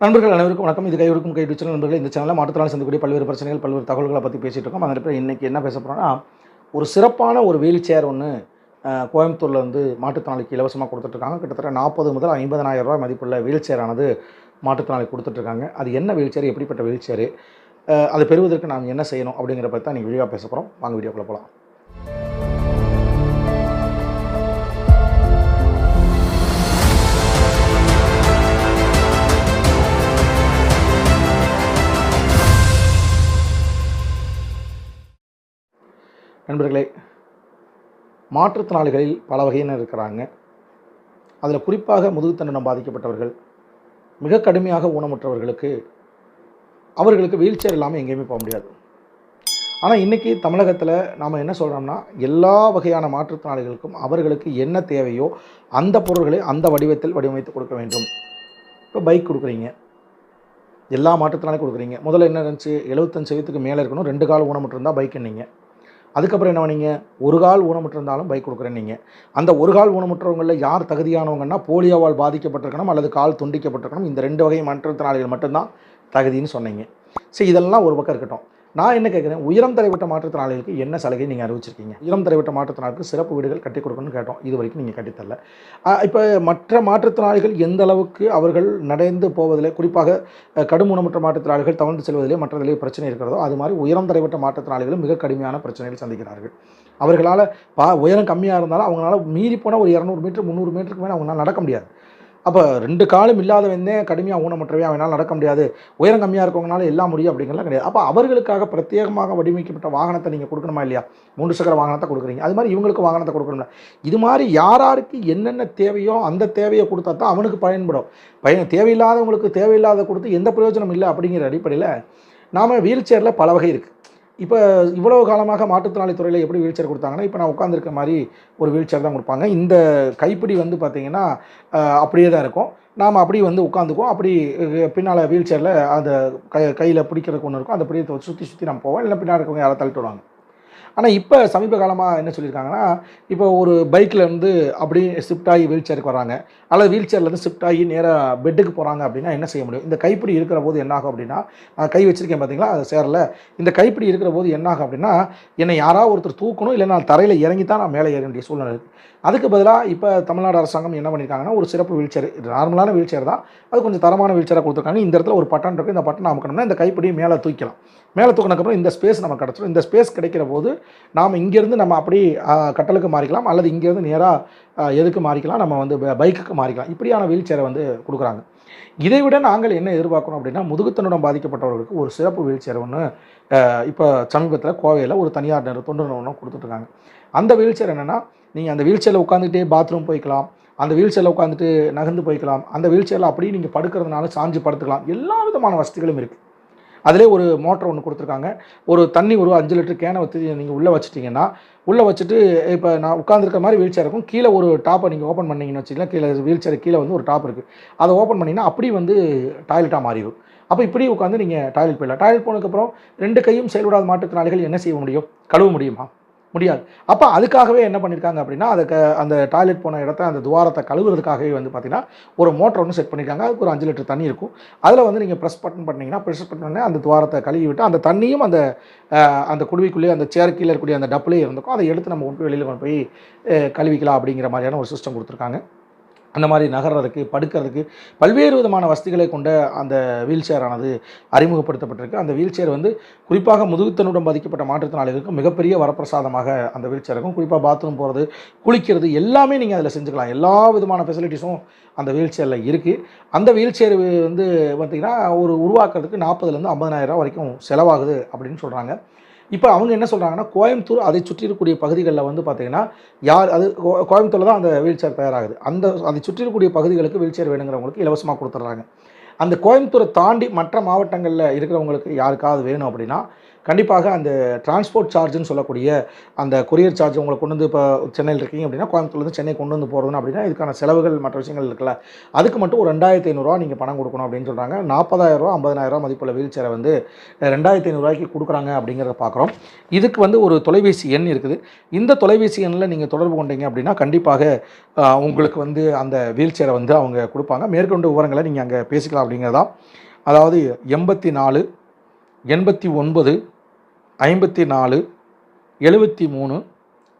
நண்பர்கள் அனைவருக்கும் வணக்கம். இது கைவிருக்கும் கை டிச்சல் நண்பர்கள் இந்த சேனலில் மாற்றுத்திறனாளி சந்திக்கக்கூடிய பல்வேறு பிரச்சனைகள் பல்வேறு தகவல்களை பற்றி பேசிகிட்டு இருக்கோம். அதில் இன்னைக்கு என்ன பேச போகிறோன்னா ஒரு சிறப்பான ஒரு வீல் சேர் ஒன்று கோயம்புத்தூரில் வந்து மாற்றுத்திறனாளிக்கு இலவசமாக கொடுத்துட்ருக்காங்க கிட்டத்தட்ட நாற்பது முதல் ஐம்பதனாயிரம் ரூபாய் மதிப்புள்ள வீல் சேரானது மாற்றுத்திறனாளி கொடுத்துட்ருக்காங்க அது என்ன வீல் சேர் எப்படிப்பட்ட வீல் சேரு அதை பெறுவதற்கு நாம் என்ன செய்யணும் அப்படிங்கிற பற்றி தான் நீங்கள் வீடியோ பேச போகிறோம் வாங்க வீடியோக்குள்ளே போகலாம் நண்பர்களே மாற்றுத்திறனாளிகளில் பல வகையினர் இருக்கிறாங்க. அதில் குறிப்பாக முதுகுத்தண்டனம் பாதிக்கப்பட்டவர்கள் மிக கடுமையாக ஊனமுற்றவர்களுக்கு அவர்களுக்கு வீல் சேர் இல்லாமல் எங்கேயுமே போக முடியாது. ஆனால் இன்றைக்கி தமிழகத்தில் நாம் என்ன சொல்கிறோம்னா எல்லா வகையான மாற்றுத்திறனாளிகளுக்கும் அவர்களுக்கு என்ன தேவையோ அந்த பொருள்களை அந்த வடிவத்தில் வடிவமைத்து கொடுக்க வேண்டும். இப்போ பைக் கொடுக்குறீங்க. எல்லா மாற்றுத்திறனாலும் கொடுக்குறீங்க. முதல்ல என்ன இருந்துச்சு? எழுபத்தஞ்சு வயதுக்கு மேலே இருக்கணும். ரெண்டு கால் ஊனமுற்று இருந்தால் பைக் நீங்கள் அதுக்கப்புறம் என்ன பண்ணீங்க? ஒரு கால் ஊனமுற்றிருந்தாலும் பைக் கொடுக்குறேன் நீங்கள் அந்த ஒரு கால் ஊனமுற்றவங்களில் யார் தகுதியானவங்கன்னா போலியோவால் பாதிக்கப்பட்டிருக்கணும் அல்லது கால் துண்டிக்கப்பட்டிருக்கணும் இந்த ரெண்டு வகை மாற்றுத்திறனாளிகள் மட்டும்தான் தகுதின்னு சொன்னீங்க. சரி இதெல்லாம் ஒரு பக்கம் இருக்கட்டும். நான் என்ன கேட்குறேன் உயரம் தலைவிட்ட மாற்றுத்திறனாளிகளுக்கு என்ன சலுகை நீங்கள் அறிவிச்சிருக்கீங்க? உயரம் தரைவிட்ட மாற்றுத்திறனாளுக்கு சிறப்பு வீடுகள் கட்டி கொடுக்கணும்னு கேட்டோம். இது வரைக்கும் நீங்கள் கட்டித்தரல. இப்போ மற்ற மாற்றுத்திறனாளிகள் எந்த அளவுக்கு அவர்கள் நடந்து போவதிலே குறிப்பாக கடுமூனமற்ற மாற்றுத்திறனாளிகள் தவழ்ந்து செல்வதிலே மற்றதிலே பிரச்சனை இருக்கிறதோ அது மாதிரி உயரம் தலைவிட்ட மாற்றுத்திறனாளிகளும் மிக கடுமையான பிரச்சனைகள் சந்திக்கிறார்கள். அவர்களால் பா உயரம் கம்மியாக இருந்தாலும் அவங்களால மீறி போனால் ஒரு இரநூறு மீட்டர் முந்நூறு மீட்டருக்கு மேலே அவங்களால நடக்க முடியாது. அப்போ ரெண்டு காலும் இல்லாதவனே கடுமையாக ஊனமுற்றவே அவனால் நடக்க முடியாது. உயரம் கம்மியாக இருக்கவங்களால எல்லாம் முடியும் அப்படிங்கிறலாம் கிடையாது. அப்போ அவர்களுக்காக பிரத்யேகமாக வடிவமைக்கப்பட்ட வாகனத்தை நீங்கள் கொடுக்கணுமா இல்லையா? மூன்று சக்கர வாகனத்தை கொடுக்குறீங்க. அது மாதிரி இவங்களுக்கு வாகனத்தை கொடுக்கணும்ல. இது மாதிரி யார் யாருக்கு என்னென்ன தேவையோ அந்த தேவையை கொடுத்தா தான் அவனுக்கு பயன்படும். பயன் தேவையில்லாதவங்களுக்கு தேவையில்லாத கொடுத்து எந்த பிரயோஜனம் இல்லை அப்படிங்கிற அடிப்படையில் நாம் வீல் சேரில் பல வகை இருக்குது இப்போ இவ்வளவு காலமாக மாற்றுத்திறனாளி துறையில் எப்படி வீல் சேர் கொடுத்தாங்கன்னா இப்போ நான் உட்காந்துருக்க மாதிரி ஒரு வீல் சேர் தான் கொடுப்பாங்க. இந்த கைப்பிடி வந்து பார்த்திங்கன்னா அப்படியே தான் இருக்கும். நாம் அப்படி வந்து உட்காந்துக்குவோம் அப்படி பின்னால் வீல் சேரில் அந்த கை கையில் பிடிக்கிறதுக்கு ஒன்று இருக்கும். அந்த அப்படியே சுற்றி சுற்றி நம்ம போவோம். இல்லை பின்னாடி இருக்கவங்க யாரை தள்ளிட்டு வருவாங்க. ஆனால் இப்போ சமீப காலமாக என்ன சொல்லியிருக்காங்கன்னா இப்போ ஒரு பைக்கில் இருந்து அப்படி ஷிஃப்ட் ஆகி வீல் சேருக்கு வராங்க அல்லது வீல் சேர்லேருந்து ஷிஃப்ட் ஆகி நேராக பெட்டுக்கு போகிறாங்க அப்படின்னா என்ன செய்ய முடியும்? இந்த கைப்பிடி இருக்கிற போது என்னாகும் அப்படின்னா நான் கை வச்சுருக்கேன் பார்த்தீங்களா அது சேரல. இந்த கைப்பிடி இருக்கிற போது என்னாகும் அப்படின்னா என்னை யாராவது ஒருத்தர் தூக்கணும் இல்லை நான் தரையில் இறங்கி தான் நான் மேலே ஏற வேண்டிய சூழ்நிலை இருக்குது அதுக்கு பதிலாக இப்போ தமிழ்நாடு அரசாங்கம் என்ன பண்ணியிருக்காங்கன்னா ஒரு சிறப்பு வீல் சேர் இது நார்மலான வீல் சேர் தான். அது கொஞ்சம் தரமான வீல் சேராக கொடுத்துருக்காங்க. இந்த இடத்துல ஒரு பட்டன் இருக்குது இந்த பட்டன் அமுக்கணும்னா இந்த கைப்பிடி மேலே தூக்கலாம் மேலே தூக்கினக்கப்புறம் இந்த ஸ்பேஸ் நமக்கு கிடச்சிடும் இந்த ஸ்பேஸ் கிடைக்கிற போது நாம் இங்கேருந்து நம்ம அப்படி கட்டலுக்கு மாறிக்கலாம். அல்லது இங்கேருந்து நேராக எதுக்கு மாறிக்கலாம்? நம்ம வந்து பைக்குக்கு மாறிக்கலாம். இப்படியான வீல் சேரை வந்து கொடுக்குறாங்க. இதை விட நாங்கள் என்ன எதிர்பார்க்குறோம் அப்படின்னா முதுகுத்தனுடன் பாதிக்கப்பட்டவர்களுக்கு ஒரு சிறப்பு வீல் சேர் ஒன்று இப்போ சமீபத்தில் கோவையில் ஒரு தனியார் நிறு தொண்டு நிறுவனம் கொடுத்துட்ருக்காங்க அந்த வீல் சேர் என்னென்னா நீங்கள் அந்த வீல் சேரில் உட்காந்துக்கிட்டே பாத்ரூம் போய்க்கலாம். அந்த வீல் சேரில் உட்காந்துட்டு நகர்ந்து போய்க்கலாம். அந்த வீல் சேரில் அப்படியே நீங்கள் படுக்கிறதுனால சாஞ்சு படுத்துக்கலாம். எல்லா விதமான வசதிகளும் இருக்குது அதிலே ஒரு மோட்டர் ஒன்று கொடுத்துருக்காங்க. ஒரு தண்ணி ஒரு அஞ்சு லிட்டர் கேனை வச்சு நீங்கள் உள்ளே வச்சுட்டிங்கன்னா உள்ளே வச்சுட்டு இப்போ நான் உட்காந்துருக்க மாதிரி வீல் சேர் இருக்கும். கீழே ஒரு டாப்பை நீங்கள் ஓப்பன் பண்ணீங்கன்னு வச்சிங்களேன் கீழே வீல் சேர் கீழே வந்து ஒரு டாப் இருக்குது அதை ஓப்பன் பண்ணிங்கன்னா அப்படி வந்து டாய்லெட்டாக மாறிடும். அப்போ இப்படி உட்காந்து நீங்கள் டாய்லெட் போயிடலாம். டாய்லெட் போனதுக்கப்புறம் ரெண்டு கையும் செயல்படாத மாற்றுத்திறனாளிகள் என்ன செய்ய முடியும்? கழுவ முடியுமா? முடியாது. அப்போ அதுக்காகவே என்ன பண்ணியிருக்காங்க அப்படின்னா அதுக்கு அந்த டாய்லெட் போன இடத்த அந்த துவாரத்தை கழுவுறதுக்காகவே வந்து பார்த்தீங்கன்னா ஒரு மோட்டர் ஒன்று செட் பண்ணியிருக்காங்க அதுக்கு ஒரு அஞ்சு லிட்டர் தண்ணி இருக்கும். அதில் வந்து நீங்கள் ப்ரெஸ் பட்டன் பண்ணிங்கன்னா ப்ரெஸ் பண்ணோடனே அந்த துவாரத்தை கழுவி விட்டு அந்த தண்ணியும் அந்த அந்த குடுவிக்குள்ளேயே அந்த சேர் கீழே இருக்கக்கூடிய அந்த டப்புலேயே இருந்திருக்கும். அதை எடுத்து நம்ம கொண்டு வெளியில் கொண்டு போய் கழுவிக்கலாம் அப்படிங்கிற மாதிரியான ஒரு சிஸ்டம் கொடுத்துருக்காங்க. அந்த மாதிரி நகர்றதுக்கு படுக்கிறதுக்கு பல்வேறு விதமான வசதிகளை கொண்ட அந்த வீல் சேரானது அறிமுகப்படுத்தப்பட்டிருக்கு. அந்த வீல் சேர் வந்து குறிப்பாக முதுகுத்தனுடன் பாதிக்கப்பட்ட மாற்றுத்திறனாளிகளுக்கு மிகப்பெரிய வரப்பிரசாதமாக அந்த வீல் இருக்கும். குறிப்பாக பாத்ரூம் போகிறது குளிக்கிறது எல்லாமே நீங்கள் அதில் செஞ்சுக்கலாம். எல்லா விதமான ஃபெசிலிட்டிஸும் அந்த வீல் சேரில் இருக்குது அந்த வீல் சேர் வந்து பார்த்திங்கன்னா ஒரு உருவாக்குறதுக்கு நாற்பதுலேருந்து ஐம்பதனாயிரம் வரைக்கும் செலவாகுது அப்படின்னு சொல்கிறாங்க இப்போ அவங்க என்ன சொல்கிறாங்கன்னா கோயம்புத்தூர் அதை சுற்றி இருக்கக்கூடிய பகுதிகளில் வந்து பார்த்திங்கன்னா யார் அது கோ- கோயம்புத்தூரில் தான் அந்த வீல் சேர் தயாராகுது. அந்த அதை சுற்றி இருக்கக்கூடிய பகுதிகளுக்கு வீல் சேர் வேணுங்கிறவங்களுக்கு இலவசமாக கொடுத்துட்றாங்க. அந்த கோயம்புத்தூரை தாண்டி மற்ற மாவட்டங்களில் இருக்கிறவங்களுக்கு யாருக்காவது வேணும் அப்படின்னா கண்டிப்பாக அந்த டிரான்ஸ்போர்ட் சார்ஜ்னு சொல்லக்கூடிய அந்த கொரியர் சார்ஜ் உங்களை கொண்டு வந்து இப்போ சென்னையில் இருக்கீங்க அப்படின்னா கோயம்புத்தூர்லேருந்து சென்னை கொண்டு வந்து போகிறதுன்னு அப்படின்னா இதுக்கான செலவுகள் மற்ற விஷயங்கள் இருக்குல்ல. அதுக்கு மட்டும் ஒரு ரெண்டாயிரத்தி ஐநூறுரூவா நீங்கள் பணம் கொடுக்கணும் அப்படின்னு சொல்கிறாங்க நாற்பதாயிரரூவா ஐம்பதாயிரரூவா மதிப்புள்ள வீல் சேரை வந்து ரெண்டாயிரத்தி ஐநூறுரூவாய்க்கு கொடுக்குறாங்க அப்படிங்கிறத பார்க்குறோம் இதுக்கு வந்து ஒரு தொலைபேசி எண் இருக்குது. இந்த தொலைபேசி எண்ணில் நீங்கள் தொடர்பு கொண்டீங்க அப்படின்னா கண்டிப்பாக உங்களுக்கு வந்து அந்த வீல் சேரை வந்து அவங்க கொடுப்பாங்க. மேற்கொண்டு விவரங்களை நீங்கள் அங்கே பேசிக்கலாம் அப்படிங்கிறதான் அதாவது எண்பத்தி நாலு எண்பத்தி ஒன்பது ஐம்பத்தி நாலு எழுபத்தி மூணு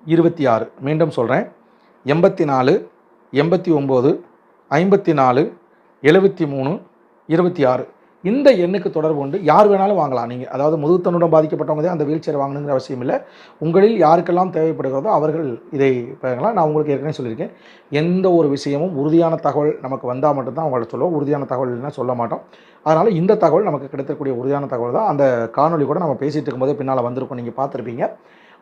இருபத்தி ஆறு மீண்டும் சொல்கிறேன் எண்பத்தி நாலு எண்பத்தி ஒம்பது ஐம்பத்தி நாலு எழுபத்தி மூணு இருபத்தி ஆறு இந்த எண்ணுக்கு தொடர்பு கொண்டு யார் வேணாலும் வாங்கலாம். நீங்கள் அதாவது முதுகுத்தனுடன் பாதிக்கப்பட்டவங்க தான் அந்த வீல் சேர் வாங்கணுங்கிற அவசியம் இல்லை. உங்களில் யாருக்கெல்லாம் தேவைப்படுகிறதோ அவர்கள் இதை பெறலாம் நான் உங்களுக்கு ஏற்கனவே சொல்லியிருக்கேன். எந்த ஒரு விஷயமும் உறுதியான தகவல் நமக்கு வந்தால் மட்டும்தான் அவங்கள சொல்லுவோம். உறுதியான தகவல் இல்லைன்னா சொல்ல மாட்டோம். அதனால் இந்த தகவல் நமக்கு கிடைத்தக்கூடிய உறுதியான தகவல் தான். அந்த காணொளி கூட நம்ம பேசிகிட்டு இருக்கும்போது பின்னால் வந்திருக்கோம். நீங்கள் பார்த்துருப்பீங்க.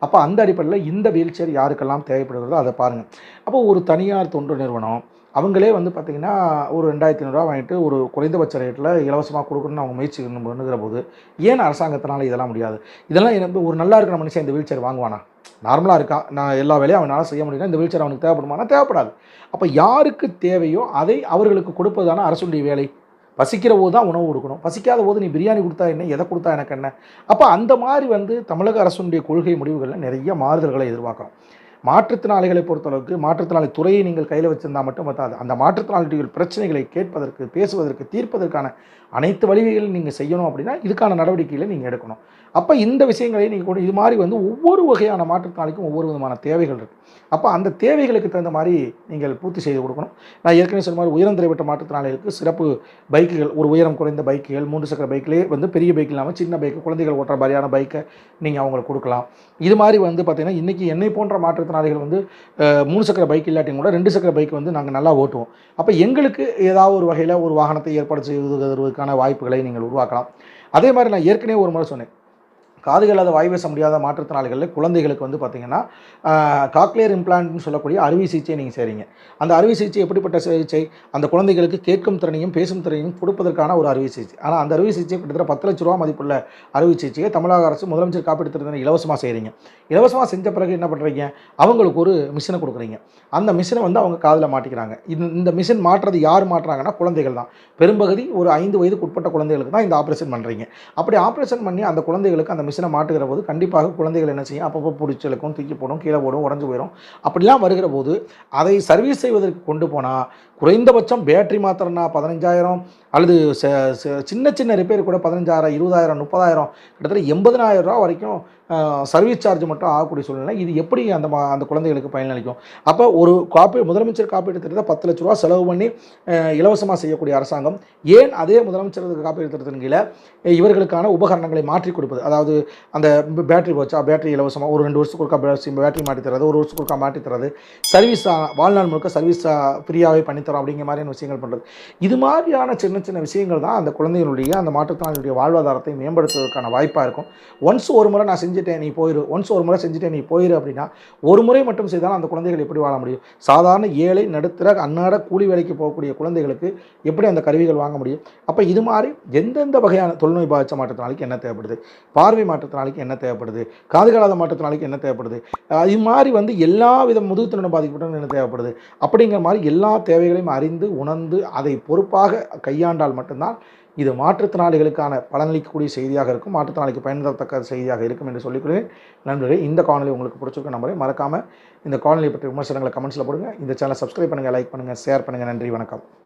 அப்போ அந்த அடிப்படையில் இந்த வீல் சேர் யாருக்கெல்லாம் தேவைப்படுகிறதோ அதை பாருங்கள் அப்போ ஒரு தனியார் தொண்டு நிறுவனம் அவங்களே வந்து பார்த்திங்கன்னா ஒரு ரெண்டாயிரத்தி ஐநூறுரூவா வாங்கிட்டு ஒரு குறைந்தபட்ச ரேட்டில் இலவசமாக கொடுக்கணும்னு அவங்க முயற்சி போது ஏன் அரசாங்கத்தினால இதெல்லாம் முடியாது? இதெல்லாம் எனக்கு ஒரு நல்லா இருக்கிற மனுஷன் இந்த வீல் சேர் வாங்குவானா? நார்மலாக இருக்கான். நான் எல்லா வேலையும் அவனால் செய்ய முடியும் இந்த வீல் சேர் அவனுக்கு தேவைப்படுமானா? தேவைப்படாது. அப்போ யாருக்கு தேவையோ அதை அவர்களுக்கு கொடுப்பது அரசுடைய வேலை? பசிக்கிற போது தான் உணவு கொடுக்கணும். பசிக்காத போது நீ பிரியாணி கொடுத்தா என்ன? எதை கொடுத்தா எனக்கு என்ன? அப்போ அந்த மாதிரி வந்து தமிழக அரசுடைய கொள்கை முடிவுகளில் நிறைய மாறுதல்களை எதிர்பார்க்குறோம். மாற்றுத்திறனாளிகளை பொறுத்தளவுக்கு மாற்றுத்திறனாளி துறையை நீங்கள் கையில் வச்சிருந்தா மட்டும் பத்தாது. அந்த மாற்றுத்திறனாளிகள் பிரச்சனைகளை கேட்பதற்கு பேசுவதற்கு தீர்ப்பதற்கான அனைத்து வழிகளையும் நீங்கள் செய்யணும் அப்படின்னா இதுக்கான நடவடிக்கைகளை நீங்கள் எடுக்கணும். அப்போ இந்த விஷயங்களை நீங்கள் கொண்டு இது மாதிரி வந்து ஒவ்வொரு வகையான மாற்றுத்திறனாளிக்கும் ஒவ்வொரு விதமான தேவைகள் இருக்குது அப்போ அந்த தேவைகளுக்கு தகுந்த மாதிரி நீங்கள் பூர்த்தி செய்து கொடுக்கணும். நான் ஏற்கனவே சொன்ன மாதிரி உயரம் திரைவிட்ட மாற்றுத்திறனாளிகளுக்கு சிறப்பு பைக்குகள் ஒரு உயரம் குறைந்த பைக்குகள் மூன்று சக்கர பைக்கிலே வந்து பெரிய பைக் இல்லாமல் சின்ன பைக்கு குழந்தைகள் ஓட்டுற மாதிரியான பைக்கை நீங்கள் அவங்களுக்கு கொடுக்கலாம். இது மாதிரி வந்து பார்த்திங்கன்னா இன்றைக்கி என்னை போன்ற மாற்றுத்திறனாளிகள் வந்து மூணு சக்கர பைக் இல்லாட்டியும் கூட ரெண்டு சக்கர பைக் வந்து நாங்கள் நல்லா ஓட்டுவோம். அப்போ எங்களுக்கு ஏதாவது ஒரு வகையில் ஒரு வாகனத்தை ஏற்பாடு செய்வதற்கான வாய்ப்புகளை நீங்கள் உருவாக்கலாம். அதே மாதிரி நான் ஏற்கனவே ஒரு முறை சொன்னேன். காது கேளாத வாய் பேச முடியாத மாற்றுத்திறனாளிகளில் குழந்தைகளுக்கு வந்து பார்த்திங்கன்னா காக்லியர் இம்ப்ளான்ட்னு சொல்லக்கூடிய அறுவை சிகிச்சை நீங்கள் செய்கிறீங்க அந்த அறுவை சிகிச்சை எப்படிப்பட்ட சிகிச்சை? அந்த குழந்தைகளுக்கு கேட்கும் திறனையும் பேசும் திறனையும் கொடுப்பதற்கான ஒரு அறுவை சிகிச்சை. ஆனால் அந்த அறுவை சிகிச்சை கிட்டத்தட்ட பத்து லட்ச ரூபா மதிப்புள்ள அறுவை சிகிச்சையை தமிழக அரசு முதலமைச்சர் காப்பீடு திட்டத்தை இலவசமாக செய்கிறீங்க இலவசமாக செஞ்ச பிறகு என்ன பண்ணுறீங்க அவங்களுக்கு ஒரு மிஷினை கொடுக்குறீங்க. அந்த மிஷினை வந்து அவங்க காதில் மாட்டிக்கிறாங்க. இது இந்த மிஷின் மாற்றுறது யார் மாட்டுறாங்கன்னா குழந்தைகள் தான். பெரும்பகுதி ஒரு ஐந்து வயதுக்கு உட்பட்ட குழந்தைகளுக்கு தான் இந்த ஆப்ரேஷன் பண்ணுறீங்க அப்படி ஆப்ரேஷன் பண்ணி அந்த குழந்தைகளுக்கு அந்த மிஷின் மாட்டுகிற போது கண்டிப்பாக குழந்தைகள் என்ன செய்யும்? அப்பப்போ பிடிச்சலுக்கும் தூக்கி போடும் கீழே போடும் உடஞ்சு போயிடும் அப்படிலாம் வருகிற போது அதை சர்வீஸ் செய்வதற்கு கொண்டு போனால் குறைந்தபட்சம் பேட்டரி மாத்திரம்னா பதினஞ்சாயிரம் அல்லது ச- சின்ன சின்ன ரிப்பேர் கூட பதினஞ்சாயிரம் இருபதாயிரம் முப்பதாயிரம் கிட்டத்தட்ட எண்பதனாயிரம் ரூபா வரைக்கும் சர்வீஸ் சார்ஜ் மட்டும் ஆகக்கூடிய சூழ்நிலை. இது எப்படி அந்த மா அந்த குழந்தைகளுக்கு பயனளிக்கும்? அப்போ ஒரு காப்பீடு முதலமைச்சர் காப்பீடு திட்டத்தை பத்து லட்ச ரூபா செலவு பண்ணி இலவசமாக செய்யக்கூடிய அரசாங்கம். ஏன் அதே முதலமைச்சர் காப்பீடு திட்டத்தின் கீழே இவர்களுக்கான உபகரணங்களை மாற்றி கொடுப்பது? அதாவது அந்த பேட்டரி வச்சா பேட்டரி இலவசமாக ஒரு ரெண்டு வருஷத்துக்கு ஒருக்கா பேட்டரி மாற்றி தரது ஒரு வருஷத்துக்கு ஒருக்கா மாற்றி தரது சர்வீஸ் வாழ்நாள் முழுக்க சர்வீஸ் ஃப்ரீயாகவே பண்ணித்தரோம் அப்படிங்கிற மாதிரியான விஷயங்கள் பண்ணுறது இது மாதிரியான சின்ன சின்ன விஷயங்கள் தான் அந்த குழந்தைகளுடைய அந்த மாற்றுத்திறனாளிகளுடைய வாழ்வாதாரத்தை மேம்படுத்துவதற்கான வாய்ப்பாக இருக்கும். ஒன்ஸ் ஒரு முறை நான் செஞ்சுட்டேன் நீ போயிரு. ஒன்ஸ் ஒரு முறை செஞ்சுட்டேன் நீ போயிரு அப்படின்னா ஒரு முறை மட்டும் செய்தாலும் அந்த குழந்தைகள் எப்படி வாழ முடியும்? சாதாரண ஏழை நடுத்தர அன்னாட கூலி வேலைக்கு போகக்கூடிய குழந்தைகளுக்கு எப்படி அந்த கருவிகள் வாங்க முடியும்? அப்போ இது மாதிரி எந்தெந்த வகையான தொழில்நோய் பாதித்த மாற்றுத்திறனாளிக்கு என்ன தேவைப்படுது? பார்வை மாற்றுத்திறனாளிக்கு என்ன தேவைப்படுது? காதுகாலாத கேளாத மாற்றுத்திறனாளிக்கு என்ன தேவைப்படுது? இது மாதிரி வந்து எல்லா வித முதுகுத்திறனும் பாதிக்கப்பட்டவங்க என்ன தேவைப்படுது? அப்படிங்கிற மாதிரி எல்லா தேவைகளையும் அறிந்து உணர்ந்து அதை பொறுப்பாக கையாண்டால் மட்டும்தான் இது மாற்றுத்திறனாளிகளுக்கான பலனளிக்கக்கூடிய செய்தியாக இருக்கும். மாற்றுத்திறனாளிக்கு பயன்படுத்தத்தக்க செய்தியாக இருக்கும் என்று சொல்லிக்கொள்கிறேன். நண்பர்களே இந்த காணொலி உங்களுக்கு பிடிச்சிருக்க நம்பரை மறக்காமல் இந்த காணொலியை பற்றி விமர்சனங்களை கமெண்ட்ஸில் போடுங்க. இந்த சேனலை சப்ஸ்கிரைப் பண்ணுங்கள் லைக் பண்ணுங்கள் ஷேர் பண்ணுங்கள் நன்றி வணக்கம்.